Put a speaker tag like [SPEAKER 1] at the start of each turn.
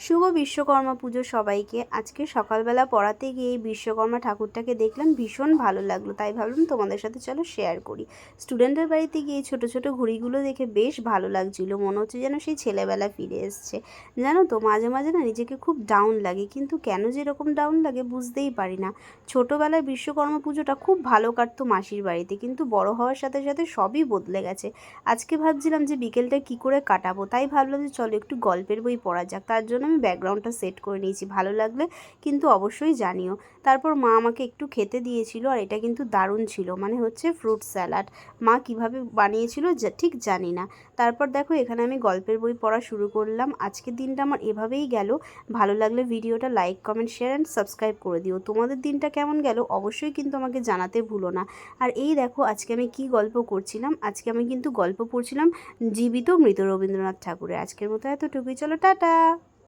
[SPEAKER 1] শুভ বিশ্বকর্মা পুজো সবাইকে। আজকে সকালবেলা পড়াতে গিয়ে বিশ্বকর্মা ঠাকুরটাকে দেখলাম, ভীষণ ভালো লাগল। তাই ভাবলাম তোমাদের সাথে চলো শেয়ার করি। স্টুডেন্টের বাড়িতে গিয়ে ছোট ছোট ঘুড়িগুলো দেখে বেশ ভালো লাগছিল। মনে হচ্ছে যেন সেই ছেলেবেলা ফিরে এসছে। জানো তো, মাঝে মাঝে না নিজেকে খুব ডাউন লাগে, কিন্তু কেন যে এরকম ডাউন লাগে বুঝতেই পারি না। ছোটোবেলায় বিশ্বকর্মা পুজোটা খুব ভালো কাটতো মাসির বাড়িতে, কিন্তু বড় হওয়ার সাথে সাথে সবই বদলে গেছে। আজকে ভাবছিলাম যে বিকেলটা কি করে কাটাবো, তাই ভাবলাম যে চলো একটু গল্পের বই পড়া যাক। তার জন্য আমি ব্যাকগ্রাউন্ডটা সেট করে নিয়েছি, ভালো লাগলে কিন্তু অবশ্যই জানিও। তারপর মা আমাকে একটু খেতে দিয়েছিল আর এটা কিন্তু দারুণ ছিল মানে হচ্ছে ফ্রুট স্যালাড মা কীভাবে বানিয়েছিল ঠিক জানি না। তারপর দেখো এখানে আমি গল্পের বই পড়া শুরু করলাম। আজকের দিনটা আমার এভাবেই গেল। ভালো লাগলে ভিডিওটা like comment share and subscribe করে দিও। তোমাদের দিনটা কেমন গেল অবশ্যই কিন্তু আমাকে জানাতে ভুলো না। আর এই দেখো আজকে আমি কি গল্প করছিলাম? আজকে আমি কিন্তু গল্প পড়ছিলাম জীবিত মৃত রবীন্দ্রনাথ ঠাকুরের। আজকের মতো এতটুকুই। চলো, টাটা!